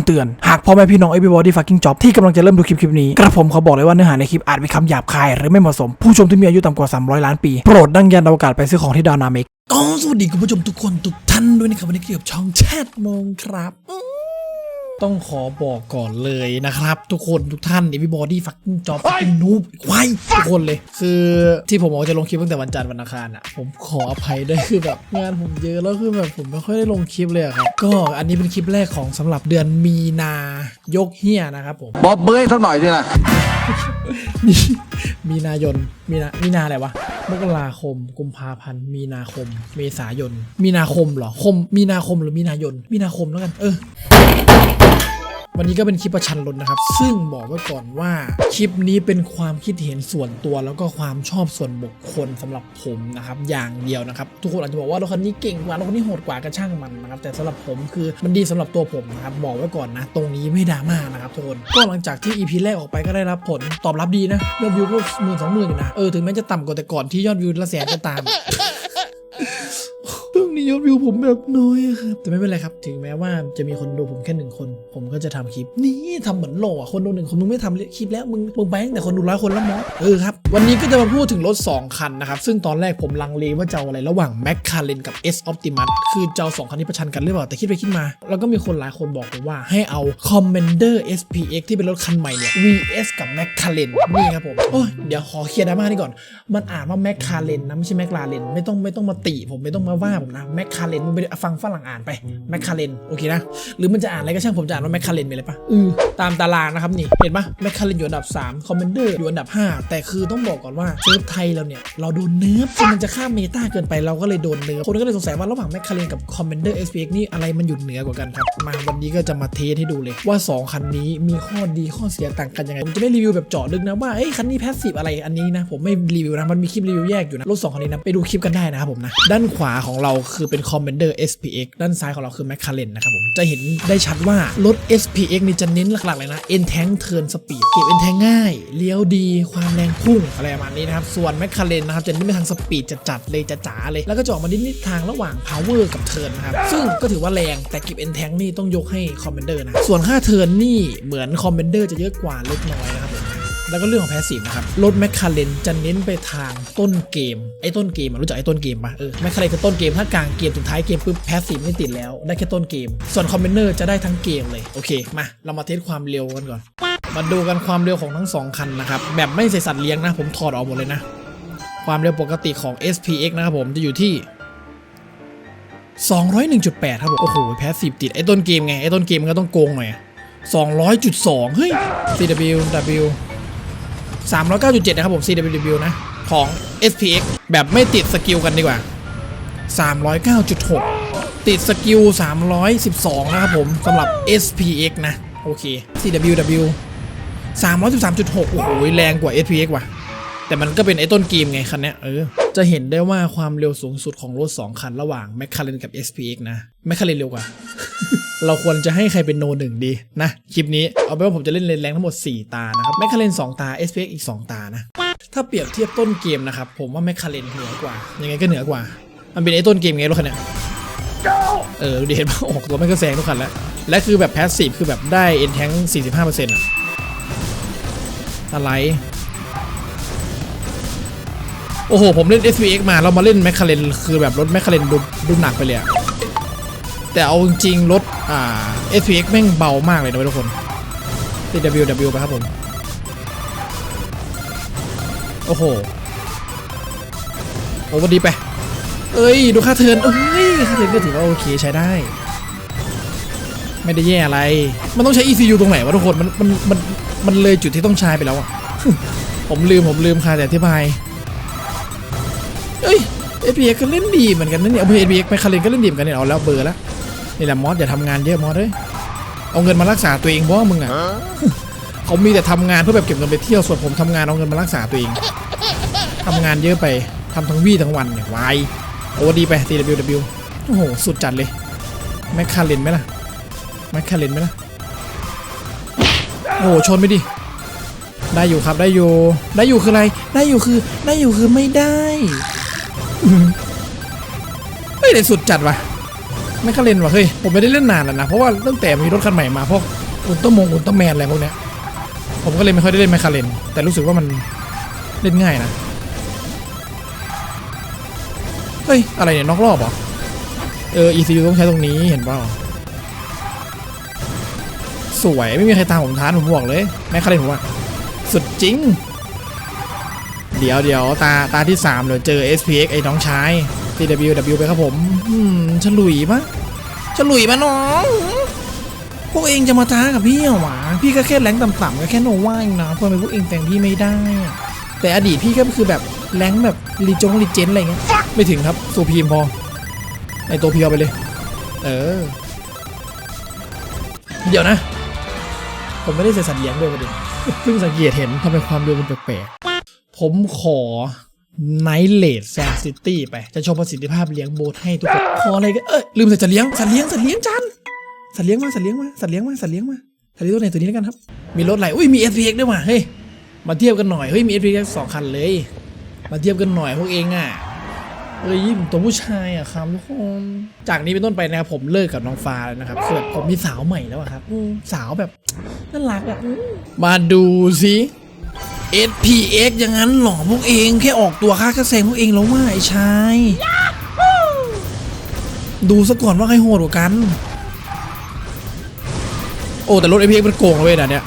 ำเตือน หากพ่อแม่พี่น้อง everybody fucking job ที่กำลังจะเริ่มดูคลิปคลิปนี้กระผมขอบอกเลยว่าเนื้อหาในคลิปอาจมีคำหยาบคายหรือไม่เหมาะสม ผู้ชมที่มีอายุต่ำกว่า 300 ล้านปี โปรดดังยันอวกาศไปซื้อของที่ดาวนาเมกก็สวัสดีคุณผู้ชมทุกคนทุกท่านด้วยนะครับวันนี้เกี่ยวกับช่องแชทมงครับ ต้องขอบอกก่อนเลยนะครับ ทุกคนทุกท่าน everybody fucking job fucking noob ควายทุกคนเลย คือที่ผมบอกว่าจะลงคลิปตั้งแต่วันจันทร์วันอังคารอะผมขออภัยด้วยคือแบบงานผมเยอะแล้วคือแบบผมไม่ค่อยได้ลงคลิปเลยอะครับ ก็อันนี้เป็นคลิปแรกของสำหรับเดือนมีนายกเฮียนะครับผม บอกเบยสักหน่อยสินะมีมีนายน มีนา มีนาอะไรวะ มกราคม กุมภาพันธ์ มีนาคม เมษายน มีนาคมเหรอ คม มีนาคมหรือมีนายน มีนาคมแล้วกัน เออ วันนี้ก็เป็นคลิปประชันรถนะครับ ซึ่งบอกไว้ก่อนว่าคลิปนี้เป็นความคิดเห็นส่วนตัว แล้วก็ความชอบส่วนบุคคลสำหรับผมนะครับอย่างเดียวนะครับทุกคนอาจจะบอกว่ารถคันนี้เก่งกว่ารถคันนี้โหดกว่าก็ช่างมันนะครับแต่สำหรับผมคือมันดีสำหรับตัวผมนะครับบอกไว้ก่อนนะ ตรงนี้ไม่ดราม่านะครับทุกคนก็หลังจากที่ EP แรกออกไปก็ได้รับผลตอบรับดีนะยอดวิวก็หมื่นสองหมื่นอยู่นะเออถึงแม้จะต่ำกว่าแต่ก่อนที่ยอดวิวละแสนก็ตาม ยอดวิวผมแบบน้อยอะครับ แต่ไม่เป็นไรครับ ถึงแม้ว่าจะมีคนดูผมแค่หนึ่งคน ผมก็จะทำคลิป นี่ทำเหมือนโหล่อะคนดูหนึ่งคนมึงไม่ทำคลิปแล้ว มึงมึงไปตั้งแต่คนดูร้อยคนแล้วมอสเออครับ วันนี้ก็จะมาพูดถึงรถ 2 คันนะครับ ซึ่งตอนแรกผมลังเลว่าจะเอาอะไรระหว่าง m c l a r e n กับ S Optimus คือจะเอาสองคันนี้ประชันกันหรือเปล่า แต่คิดไปคิดมา แล้วก็มีคนหลายคนบอกผมว่าให้เอา Commander SPX ที่เป็นรถคันใหม่เนี่ย VS กับ m c l a r e n นี่ครับผมโอ้ยเดี๋ยวขอเคลียร์ดราม่านี่ก่อน มันอ่านว่า m c l a r e n นะไม่ใช่ m c l a r e n ไม่ต้องไม่ต้องมาติผมไม่ต้องมาว่าผมนะ m c l a r e n มึงไปฟังฝรั่งอ่านไป m c l a r e n โอเคนะ หรือมันจะอ่านอะไรก็ช่างผมจะอ่านว่า m c l a r e n มีอะไรปะอือตามตารางนะครับนี่เห็นปะ m c l a r e n อยู่อันดับ3 Commander อยู่อันดับ 5 แต่คือต้องบอกก่อนว่าเซิร์ฟไทยเราเนี่ย เราโดนเนิร์ฟจนมันจะข้ามเมตาเกินไปเราก็เลยโดนเนิร์ฟคนก็เลยสงสัยว่าระหว่าง m c l a r e n กับ Commander SPX นี่อะไรมันอยู่เหนือกว่ากันครับมาวันนี้ก็จะมาเทสให้ดูเลยว่า 2 คันนี้มีข้อดีข้อเสียต่างกันยังไงผมจะไม่รีวิวแบบเจาะลึกนะว่าเอ้ยคันนี้แพสซีฟอะไรอันนี้นะผมไม่รีวิวนะมันมีคลิปรีวิวแยกอยู่นะรถสองคันนี้นะไปดูคลิปกันได้นะครับผมนะด้านขวาของเราคือเป็น Commander SPX ด้านซ้ายของเราคือ m c l a r e n นะครับผม จะเห็นได้ชัดว่ารถ SPX นี่จะเน้นหลักๆ เลยนะ N tank turn speed เก็บ N tank ง่าย เลี้ยวดี ความแรงพุ่งอะไรประมาณนี้นะครับ ส่วน m c l a r e n นะครับจะเน้นไปทางสปีดจะจัดเลยจะจ๋าเลย แล้วก็จะออกมานิดๆทางระหว่าง power กับ turn นะครับ ซึ่งก็ถือว่าแรงแต่เก็บ N tank นี่ต้องยกให้ Commander นะ ส่วนค่า turn นี่เหมือน Commander จะเยอะกว่าเล็กน้อยนะครับ แล้วก็เรื่องของแพสซีฟนะครับ รถแมคคาเรนจะเน้นไปทางต้นเกม ไอ้ต้นเกมรู้จักไอ้ต้นเกมปะเออแมคคาเรนคือต้นเกม ถ้ากลางเกมถึงท้ายเกมปุ๊บแพสซีฟไม่ติดแล้ว ได้แค่ต้นเกม ส่วนคอมเมนเนอร์จะได้ทั้งเกมเลย โอเค มา เรามาเทสความเร็วกันก่อน มาดูกันความเร็วของทั้งสองคันนะครับ แบบไม่ใส่สัตว์เลี้ยงนะ ผมถอดออกหมดเลยนะ ความเร็วปกติของ SPX นะครับผม จะอยู่ที่201.8ครับผม โอ้โห แพสซีฟติด ไอ้ต้นเกมไง ไอ้ต้นเกมมันก็ต้องโกงหน่อย200.2 เฮ้ย CWW 309.7 นะครับผม CWW นะ ของ SPX แบบไม่ติดสกิลกันดีกว่า 309.6 ติดสกิล 312 นะครับผมสำหรับ SPX นะ โอเค CWW 313.6 โอ้โห แรงกว่า SPX ว่ะ แต่มันก็เป็นไอ้ต้นเกมไงคันเนี้ยเออ จะเห็นได้ว่าความเร็วสูงสุดของรถ 2 คันระหว่าง m c l a r e n กับ SPX นะ m c l a r e n เร็วกว่า เราควรจะให้ใครเป็นโนหนึ่งดีนะ คลิปนี้ เอาเป็นว่าผมจะเล่นเลนแรงทั้งหมด 4 ตานะครับ m c l a r e n 2ตา SPX อีก 2 ตานะ ถ้าเปรียบเทียบต้นเกมนะครับ ผมว่า m c l a r e n เหนือกว่า ยังไงก็เหนือกว่า มันเป็นไอ้ต้นเกมไงรถคันเนี้ยเออดูดิเห็นป่ะออกตัวไม่ก็แซงทุกคันแล้ว และคือแบบแพสซีฟคือแบบได้เอ็นแทง45%อะอะไรโอ้โห ผมเล่น SVX มาเรามาเล่นแมคคาเรนคือแบบรถแมคคาเรนดูดูหนักไปเลยอะ แต่เอาจริงๆรถอ่า SVX แม่งเบามากเลยนะทุกคน TWW ไปครับผม โอ้โหโอ้วันดีไป เอ้ย ดูค่าเทินเอ้ย ค่าเทินก็ถือว่าโอเคใช้ได้ ไม่ได้แย่อะไร มันต้องใช้ ECU ตรงไหนวะทุกคน มัน มัน มัน มันเลยจุดที่ต้องใช้ไปแล้วอะผมลืม ผมลืมค่ะแต่อธิบาย เอ้ย FPX ก็เล่นดีเหมือนกันนะเนี่ยเอา FPX ไปคาเรนก็เล่นดีเหมือนกันเนี่ยเอาแล้วเบอร์แล้ว นี่แหละมอสอย่าทำงานเยอะมอสเอ้ยเอาเงินมารักษาตัวเองเพราะมึงอะเขามีแต่ทำงานเพื่อแบบเก็บเงินไปเที่ยวส่วนผมทำงานเอาเงินมารักษาตัวเองทำงานเยอะไปทำทั้งวี่ทั้งวันเนี่ยวายโอ้ดีไป TWW โอ้โหสุดจัดเลยแมคคาเรนไหมล่ะแมคคาเรนไหมล่ะโอ้โหชนไปดิได้อยู่ครับได้อยู่ได้อยู่คืออะไร ได้อยู่คือ ได้อยู่คือไม่ได้ไม่ได้สุดจัดวะ ไม่คาเรนว่ะเฮ้ยผมไม่ได้เล่นนานแล้วนะเพราะว่าตั้งแต่มีรถคันใหม่มาพวกอุลตร้ามงอุลตร้าแมนอะไรพวกเนี้ยผมก็เลยไม่ค่อยได้เล่นแมคคาเรนแต่รู้สึกว่ามันเล่นง่ายนะเฮ้ยอะไรเนี่ยนอกรอบเหรอเออ ECU ต้องใช้ตรงนี้เห็นเปล่าสวยไม่มีใครตามผมทานผมบอกเลยแมคคาเรนผมว่าสุดจริง เดี๋ยวเดี๋ยวตาตาที่3เดี๋ยวเจอ SPX ไอ้น้องชาย TWW ไปครับผมอืมฉลุยปะฉลุยปะน้องพวกเองจะมาท้ากับพี่เหรอวะพี่ก็แค่แรงต่ำๆก็แค่โนว่าเองนะทำไมพวกเองแต่งพี่ไม่ได้ แต่อดีตพี่ก็คือแบบแรงแบบรีจงรีเจนอะไรเงี้ยไม่ถึงครับสูพีมพอในตัวเพียวไปเลย เออ เดี๋ยวนะ ผมไม่ได้ใส่สัตว์เลี้ยงด้วยประเด็นเพิ่งสังเกตเห็นทำไมความเร็วมันแปลกๆผมขอ ไนท์เลดแซนซิตี้ไป จะโชว์ประสิทธิภาพเลี้ยงโบสให้ทุกคนขออะไรกันเอ้ยลืมใส่สัตว์เลี้ยงสัตว์เลี้ยงสัตว์เลี้ยงจันสัตว์เลี้ยงมาสัตว์เลี้ยงมาสัตว์เลี้ยงมาสัตว์เลี้ยงมาสัตว์เลี้ยงตัวไหนตัวนี้แล้วกันครับ มีรถอะไรอุ้ยมี s p x ด้วยว่ะเฮ้ยมาเทียบกันหน่อยเฮ้ยมี s p x สองคันเลย มาเทียบกันหน่อยพวกเองอะเอ้ยผมตัวผู้ชายอะครับทุกคนจากนี้เป็นต้นไปนะครับผมเลิกกับน้องฟ้าแล้วนะครับคือแบบผมมีสาวใหม่แล้วอะครับอืมสาวแบบน่ารักอะอืมมาดูสิ SPX อย่างนั้นหรอพวกเองแค่ออกตัวค่ากระแสงพวกเองแล้วว่าไอ้ชายดูซะก่อนว่าใครโหดกว่ากัน โอ้แต่รถ SPX มันโกงเลยนะเนี่ย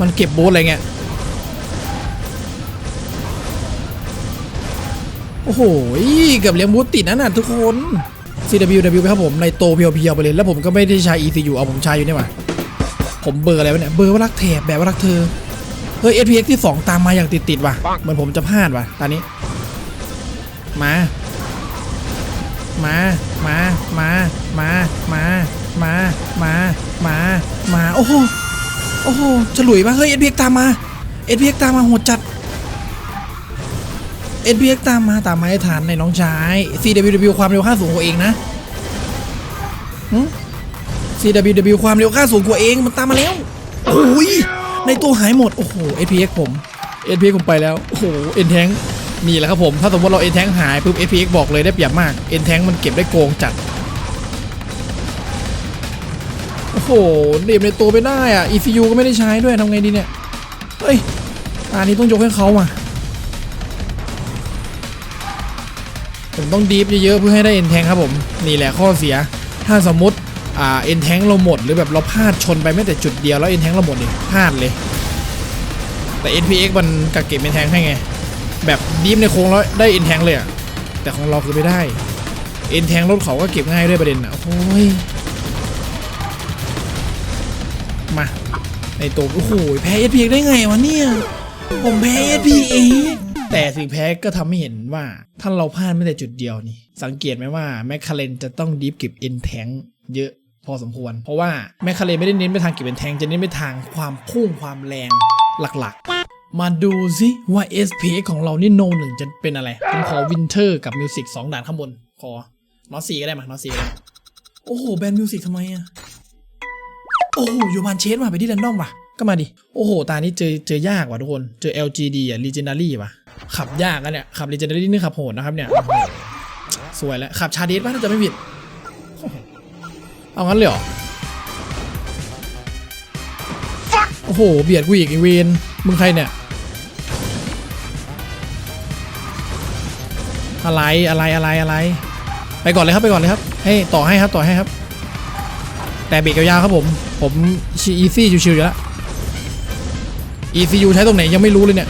มันเก็บโบสอะไรเงี้ยโอ้โหเกือบเลี้ยงบูธติดนั่นน่ะทุกคน CWW ไปครับผมในโตเพียวๆไปเลย แล้วผมก็ไม่ได้ใช้ ECU เอาผมใช้อยู่นี่หว่าผมเบอร์อะไรวะเนี่ย เบอร์ว่ารักแถบแบบว่ารักเธอ เฮ้ย SPX ที่ 2 ตามมาอย่างติด ๆ ว่ะ เหมือนผมจะพลาดว่ะ ตอนนี้ มา มา มา มา มา มา มา มา มา มา โอ้โห โอ้โหฉลุยปะเฮ้ย SPX ตามมา SPX ตามมาโหดจัด NPX ตามมาตามมาให้ทันในน้องชาย CWW ความเร็วค่าสูงกว่าเองนะหึ CWW ความเร็วค่าสูงกว่าเองมันตามมาแล้วโอ้ย ในตัวหายหมด โอ้โห NPX ผม NPX ผมไปแล้ว โอ้โห N tank นี่แหละครับผม ถ้าสมมติเรา N tank หายปุ๊บ NPX บอกเลยได้เปรียบมาก N tank มันเก็บได้โกงจัด โอ้โหเดมในตัวไม่ได้อะ ECU ก็ไม่ได้ใช้ด้วยทำไงดีเนี่ย เฮ้ยอันนี้ต้องยกให้เขามาผมต้องดีฟเยอะๆเพื่อให้ได้เอ็นแทงครับผม นี่แหละข้อเสีย ถ้าสมมติ เอ็นแทงเราหมดหรือแบบเราพลาดชนไปแม้แต่จุดเดียวแล้วเอ็นแทงเราหมดเนี่ยพลาดเลย แต่ NPX มันกักเก็บเอ็นแทงให้ไง แบบดีฟในโค้งแล้วได้เอ็นแทงเลยอะแต่ของเราคือไม่ได้เอ็นแทงรถเขาก็เก็บง่ายด้วยประเด็นอะโอ้ยมาในตัวโอ้โหแพ้ SPX ได้ไงวะเนี่ย ผมแพ้ SPX แต่สิ่งแพ้ก็ทำให้เห็นว่าถ้าเราพลาดไม่แต่จุดเดียวนี่ สังเกตไหมว่าแมคคาเรนจะต้องดีฟเก็บเอ็นแทงเยอะ พอสมควร เพราะว่าแมคคาเรนไม่ได้เน้นไปทางเก็บเอ็นแทง จะเน้นไปทางความพุ่งความแรงหลักๆ มาดูสิว่า SPX ของเรานี่โนหนึ่งจะเป็นอะไรผมขอวินเทอร์กับมิวสิกสองด่านข้างบน ขอนอสีก็ได้มานอสีก็ได้โอ้โห แบนมิวสิกทำไมอะโอ้โหอยู่บานเชสมาไปที่แรนดอมว่ะ ก็มาดิ โอ้โห ตานี้เจอเจอยากว่ะทุกคน เจอ LGD อะ Legendary ว่ะ ขับยากนะเนี่ย ขับ Legendary นี่ขับโหดนะครับเนี่ย สวยแล้ว ขับชาเดสป่ะถ้าจะไม่ผิด เอางั้นเลยเหรอโอ้โห เบียดกูอีกไอเวนมึงใครเนี่ย อะไรอะไรอะไรอะไร ไปก่อนเลยครับไปก่อนเลยครับ ให้ต่อให้ครับต่อให้ครับ แต่เบรกยาวๆครับผม ผมชีอีซี่ชิวๆอยู่แล้ว ECU ใช้ตรงไหนยังไม่รู้เลยเนี่ย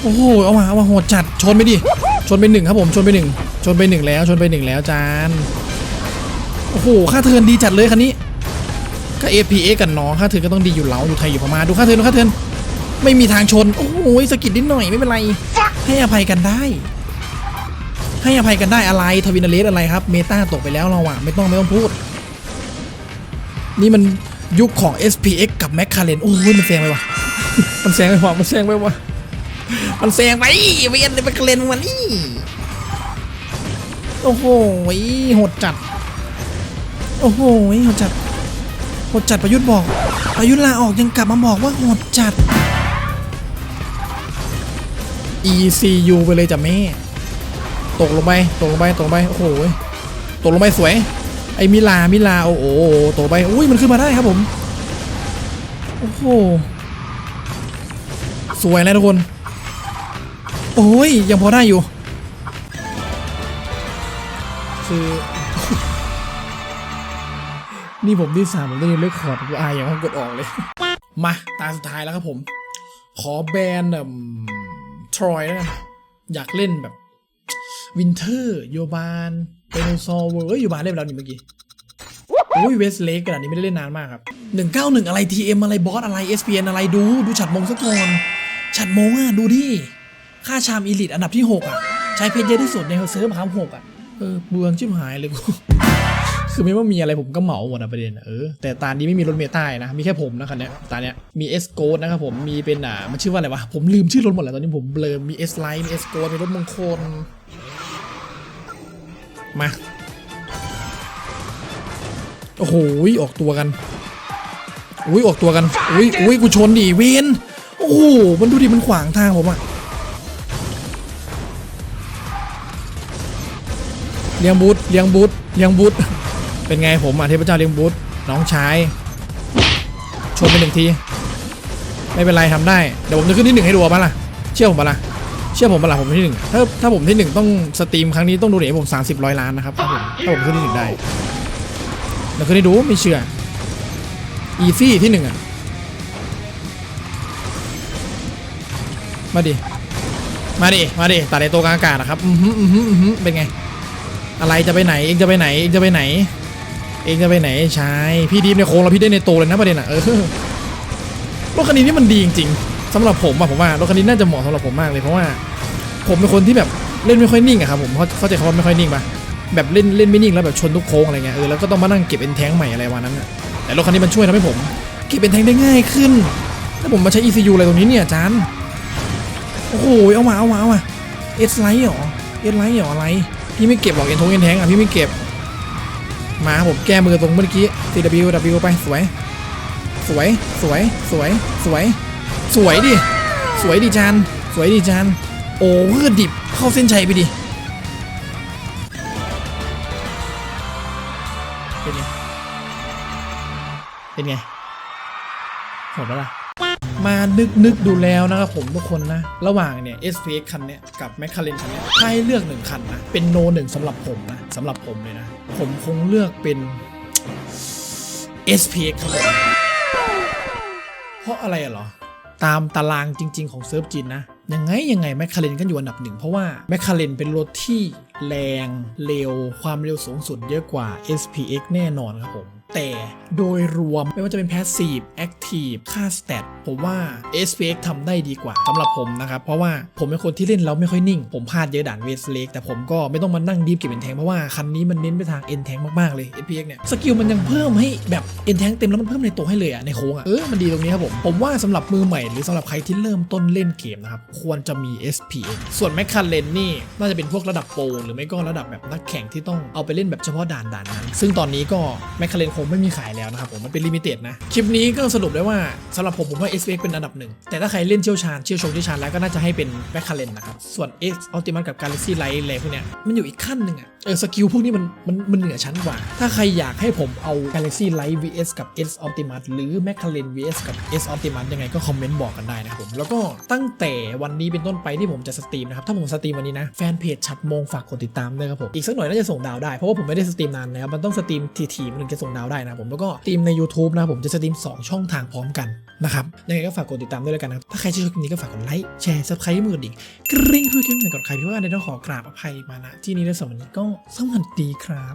โอ้โห เอามา เอามาโหดจัด ชนไปดิ ชนไปหนึ่งครับผมชนไปหนึ่งชนไปหนึ่งแล้วชนไปหนึ่งแล้วจานโอ้โหค่าเทิร์นดีจัดเลยคันนี้ก็ APA กันน้องค่าเทิร์นก็ต้องดีอยู่แล้วอยู่ไทยอยู่พม่าดูค่าเทิร์นดูค่าเทิร์นไม่มีทางชนโอ้โหสะกิดนิดหน่อยไม่เป็นไร ให้อภัยกันได้ ให้อภัยกันได้อะไรทวินาเลสอะไรครับ เมตาตกไปแล้วเราอะไม่ต้องไม่ต้องพูด นี่มันยุคของ SPX กับ m c l a r e n โอ้ยมันแซงไปวะมันแซงไปวะมันแซงไปวะ มันแซงไปเวียนใน m c l a r e n วันนี้โอ้โหโหดจัด โอ้โหโหดจัดโหดจัดประยุทธ์บอก ประยุทธ์ลาออกยังกลับมาบอกว่าโหดจัด ECU ไปเลยจ้ะแม่ตกลงไปตกลงไปตกลงไปโอ้โหตกลงไปสวย ไอ้มิลามิลาโอ้โหตกไปอุ้ยมันขึ้นมาได้ครับผม โอ้โหสวยนะทุกคน โอ้ย ยังพอได้อยู่ คือ นี่ผมที่สามผมได้ยินเลือกคอดผมอายอย่างว่ากดออกเลย มา ตาสุดท้ายแล้วครับผม ขอแบรนด์ทรอยแล้วกันอยากเล่นแบบวินเทอร์โยบานเปโนซอลเวิร์อยโยบานเล่นไปแล้วนี่เมื่อกี้อุ้ยเวสเลกกระดนี้ไม่ได้เล่นนานมากครับ 191 อะไร TM อะไรบอสอะไร SPN อะไรดู ดูฉัดมงซะก่อนฉัดมงอะ ดูดิ ค่าชามอีลิตอันดับที่ 6 อะ ใช้เพชรเยอะที่สุดในเซิร์ฟครับ6อะ เออเบืองชิบหายเลยกู คือไม่ว่ามีอะไรผมก็เหมาหมดอะประเด็น เออ แต่ตานี้ไม่มีรถเมตานะ มีแค่ผมนะคันนี้ตาเนี้ย มี S g o นะครับผม มีเป็นอ่ามันชื่อว่าอะไรวะ ผมลืมชื่อรถหมดแล้วตอนนี้ผมเบลอมี S Line มี S g o มีรถมงคล มา โอ้โห ออกตัวกันอุ้ยออกตัวกัน อุ้ยอุ้ยกูชนดิเวนโอ้โห มันดูดิ มันขวางทางผมอะ เลี้ยงบูธเลี้ยงบูธเลี้ยงบูธเป็นไงผมอะเทพเจ้าเลี้ยงบูธน้องชายชนไปหนึ่งที ไม่เป็นไรทำได้ เดี๋ยวผมจะขึ้นที่หนึ่งให้ดูเอาปะล่ะ เชื่อผมปะล่ะ เชื่อผมปะล่ะผมที่หนึ่งถ้าถ้าผมที่หนึ่งต้องสตรีมครั้งนี้ต้องดูเดี๋ยวผมสามสิบร้อยล้านนะครับถ้าผมถ้าผมขึ้นที่หนึ่งได้เดี๋ยวขึ้นให้ดูไม่เชื่ออีซี่ที่หนึ่งอะ มาดิ มาดิ มาดิตัดในตัวกลางอากาศนะครับ อือหืออือหืออือหือเป็นไง อะไรจะไปไหนเองจะไปไหนเองจะไปไหน เองจะไปไหนใช่พี่ดีมในโค้งแล้วพี่ได้ในโตเลยนะประเด็นอะเออรถคันนี้นี่มันดีจริงๆสำหรับผมอะผมว่ารถคันนี้น่าจะเหมาะสำหรับผมมากเลยเพราะว่า ผมเป็นคนที่แบบเล่นไม่ค่อยนิ่งอะครับผมเข้าเข้าใจคำว่าไม่ค่อยนิ่งปะแบบเล่นเล่นไม่นิ่งแล้วแบบชนทุกโค้งอะไรเงี้ยเออแล้วก็ต้องมานั่งเก็บเอ็นแทงใหม่อะไรวันนั้นอะแต่รถคันนี้มันช่วยทำให้ผม เก็บเอ็นแทงได้ง่ายขึ้นถ้าผมมาใช้ ECU อะไรตรงนี้เนี่ยจารย์โอ้โหเอามาเอามาเอามาเอสไลท์หรอเอสไลท์หรออะไร พี่ไม่เก็บหรอกเอ็นทงเอ็นแทงอะพี่ไม่เก็บ มาครับผมแก้มือตรงเมื่อกี้ CW W ไปสวย สวย สวย สวย สวย สวยดิ สวยดิจานสวยดิจานโอ้เลือดดิบเข้าเส้นชัยไปดิเป็นไง เป็นไงหมดแล้วล่ะ มานึกนึกดูแล้วนะครับผมทุกคนนะ ระหว่างเนี่ย SPX คันเนี้ยกับ m c l a r e n คันเนี้ยถ้าให้เลือกหนึ่งคันนะเป็นโนหนึ่งสำหรับผมนะสำหรับผมเลยนะ ผมคงเลือกเป็น SPX ครับผมเพราะอะไรเหรอ ตามตารางจริง ๆ ของเซิร์ฟจีนนะ ยังไง ยังไงแมคคาเรนก็อยู่อันดับหนึ่งเพราะว่าแมคคาเรนเป็นรถที่แรงเร็วความเร็วสูงสุดเยอะกว่า SPX แน่นอนครับผม แต่โดยรวมไม่ว่าจะเป็น Passive Active ค่า Stat ผมว่า SPX ทำได้ดีกว่าสำหรับผมนะครับ เพราะว่าผมเป็นคนที่เล่นแล้วไม่ค่อยนิ่ง ผมพลาดเยอะด่านเวสเลกแต่ผมก็ไม่ต้องมานั่งดีฟเก็บเอ็นแทงเพราะว่าคันนี้มันเน้นไปทางเอ็นแทงมากๆเลย SPX เนี่ยสกิลมันยังเพิ่มให้แบบเอ็นแทงเต็มแล้วมันเพิ่มในตัวให้เลยอะในโค้งอะเออมันดีตรงนี้ครับผมผมว่าสำหรับมือใหม่หรือสำหรับใครที่เริ่มต้นเล่นเกมนะครับควรจะมี SPX ส่วน m c l a r e n นี่น่าจะเป็นพวกระดับโปรหรือไม่ก็ระดับแบบนักแข่งที่ต้องเอาไปเล่นแบบเฉพาะด่านด่านนั้นซึ่งตอนนี้ก็ m c l a r e n คงไม่มีขายแล้วนะครับผมมันเป็นลิมิเต็ดนะ คลิปนี้ก็สรุปได้ว่าสำหรับผมผมว่า SPX เป็นอันดับหนึ่ง แต่ถ้าใครเล่นเชี่ยวชาญเชี่ยวชงเชี่ยวชาญแล้วก็น่าจะให้เป็น m c l a r e n นะครับ ส่วน X Ultimate กับ Galaxy Light อะไรพวกเนี้ยมันอยู่อีกขั้นหนึ่งอะเออสกิลพวกนี้มันมันมันเหนือชั้นกว่า ถ้าใครอยากให้ผมเอา Galaxy Light vs กับ S Ultimate หรือ m c l a r e n vs กับ S Ultimate ยังไงก็คอมเมนต์บอกกันได้นะครับผมแล้วก็ตั้งแต่วันนี้เป็นต้นไปที่ผมจะสตรีมนะครับถ้าผมสตรีมวันนี้นะแฟนเพจชัดมงฝากกดติดตามด้วยครับผมอีกสักหน่อยน่าจะส่งดาวได้เพราะว่าผมไม่ได้สตรีมนานแล้วมันต้องสตรีมทีๆมันถึงจะส่งดาวได้นะครับผมแล้วก็สตรีมใน YouTube นะครับผมจะสตรีม 2 ช่องทางพร้อมกันนะครับยังไงก็ฝากกดติดตามด้วยแล้วกันนะถ้าใครชอบคลิปนี้ก็ฝากกดไลค์แชร์ subscribe ให้มือดิ่งกริ๊งเพื่อคลิปใหม่ก่อนใครพี่ว่าในต้องขอกราบอภัยมาณที่นี้และสำหรับวันนี้ก็สวัสดีครับ